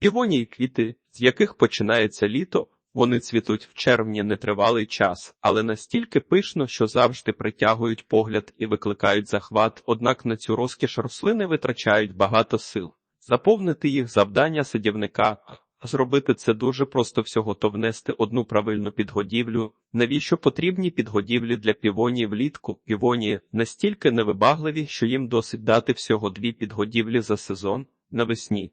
Півонії квіти, з яких починається літо, вони цвітуть в червні нетривалий час, але настільки пишно, що завжди притягують погляд і викликають захват, однак на цю розкіш рослини витрачають багато сил. Заповнити їх завдання садівника, а зробити це дуже просто всього то внести одну правильну підгодівлю. Навіщо потрібні підгодівлі для півонії влітку? Півонії настільки невибагливі, що їм досить дати всього дві підгодівлі за сезон навесні.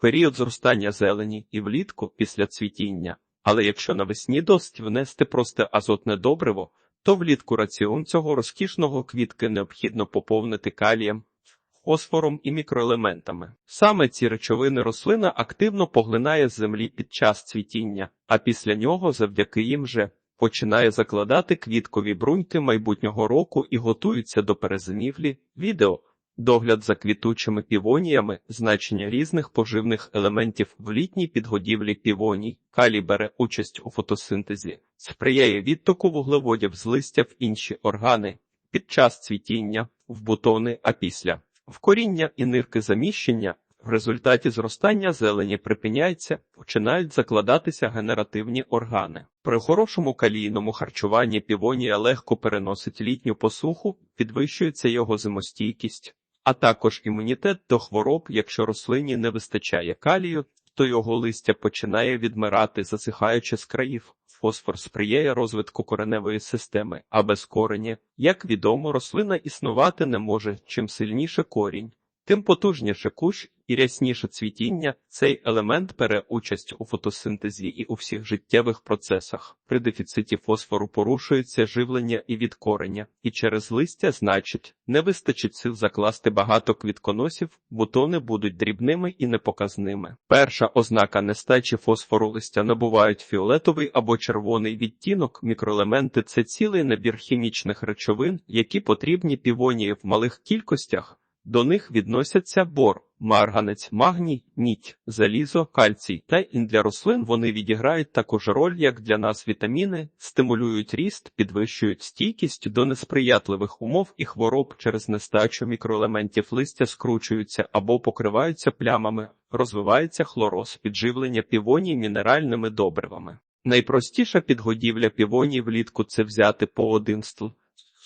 Період зростання зелені і влітку після цвітіння. Але якщо навесні досить внести просте азотне добриво, то влітку раціон цього розкішного квітки необхідно поповнити калієм, фосфором і мікроелементами. Саме ці речовини рослина активно поглинає з землі під час цвітіння, а після нього завдяки їм же починає закладати квіткові бруньки майбутнього року і готується до перезимівлі. Відео Догляд за квітучими півоніями, значення різних поживних елементів в літній підгодівлі півоній, калій бере участь у фотосинтезі, сприяє відтоку вуглеводів з листя в інші органи під час цвітіння, в бутони, а після вкоріння і нирки заміщення. В результаті зростання зелені припиняється, починають закладатися генеративні органи. При хорошому калійному харчуванні півонія легко переносить літню посуху, підвищується його зимостійкість а також імунітет до хвороб, якщо рослині не вистачає калію, то його листя починає відмирати, засихаючи з країв. Фосфор сприяє розвитку кореневої системи, а без корені, як відомо, рослина існувати не може чим сильніше корінь. Тим потужніше кущ і рясніше цвітіння, цей елемент бере участь у фотосинтезі і у всіх життєвих процесах. При дефіциті фосфору порушується живлення і відкорення, і через листя, значить, не вистачить сил закласти багато квітконосів, бутони будуть дрібними і непоказними. Перша ознака нестачі фосфору листя набувають фіолетовий або червоний відтінок. Мікроелементи це цілий набір хімічних речовин, які потрібні півонії в малих кількостях. До них відносяться бор, марганець, магній, мідь, залізо, кальцій. Та ін для рослин вони відіграють таку ж роль, як для нас вітаміни, стимулюють ріст, підвищують стійкість до несприятливих умов і хвороб. Через нестачу мікроелементів листя скручуються або покриваються плямами, розвивається хлороз, підживлення півоній мінеральними добривами. Найпростіша підгодівля півоній влітку це взяти по один стл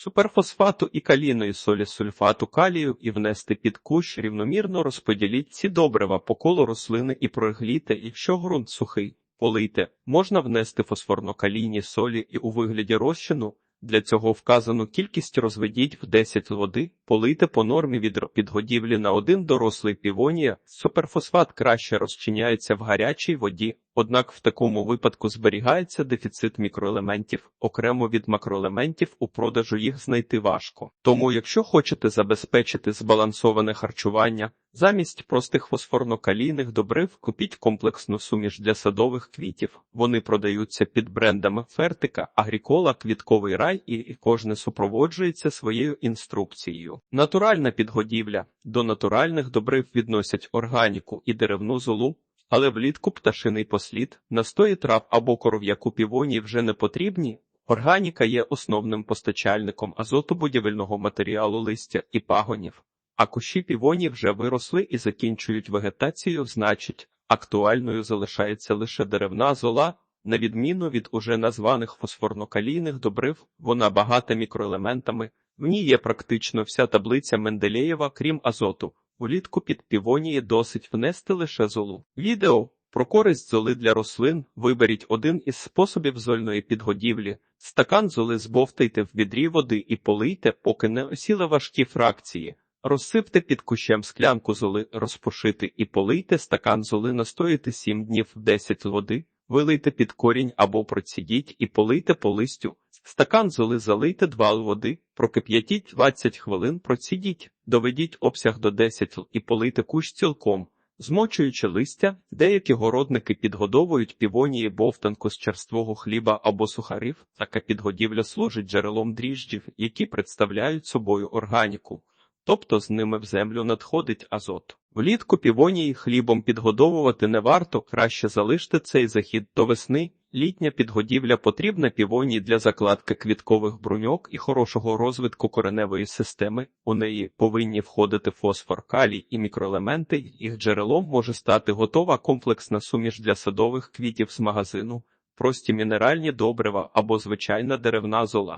суперфосфату і калійної солі сульфату калію і внести під кущ, рівномірно розподіліть ці добрива по колу рослини і проглійте, якщо ґрунт сухий, полийте, можна внести фосфорно-калійні солі і у вигляді розчину. Для цього вказану кількість розведіть в 10 води, полийте по нормі від підгодівлі на один дорослий півонія, суперфосфат краще розчиняється в гарячій воді, Однак в такому випадку зберігається дефіцит мікроелементів, окремо від макроелементів у продажу їх знайти важко. Тому, якщо хочете забезпечити збалансоване харчування, замість простих фосфорно-калійних добрив купіть комплексну суміш для садових квітів. Вони продаються під брендами Фертика, Агрікола, Квітковий рай і кожне супроводжується своєю інструкцією. Натуральна підгодівля до натуральних добрив відносять органіку і деревну золу. Але влітку пташиний послід, настої трав або коров'яку півонії вже не потрібні. Органіка є основним постачальником азотобудівельного матеріалу листя і пагонів, а кущі півонії вже виросли і закінчують вегетацію, значить, актуальною залишається лише деревна зола, на відміну від уже названих фосфорно-калійних добрив, вона багата мікроелементами, в ній є практично вся таблиця Менделєєва, крім азоту. Улітку під півонії досить внести лише золу. Відео про користь золи для рослин виберіть один із способів зольної підгодівлі. Стакан золи збовтайте в відрі води і полийте, поки не осіли важкі фракції. Розсипте під кущем склянку золи, розпушити і полийте стакан золи, настоїти 7 днів в 10 води, вилийте під корінь або процідіть і полийте по листю. Стакан золи залийте 2 води, прокип'ятіть 20 хвилин, процідіть, доведіть обсяг до 10 і полийте кущ цілком. Змочуючи листя, деякі городники підгодовують півонії бовтанку з черствого хліба або сухарів. Така підгодівля служить джерелом дріжджів, які представляють собою органіку, тобто з ними в землю надходить азот. Влітку півонії хлібом підгодовувати не варто, краще залиште цей захід до весни, Літня підгодівля потрібна півоні для закладки квіткових бруньок і хорошого розвитку кореневої системи. У неї повинні входити фосфор, калій і мікроелементи. Їх джерелом може стати готова комплексна суміш для садових квітів з магазину, прості мінеральні добрива або звичайна деревна зола.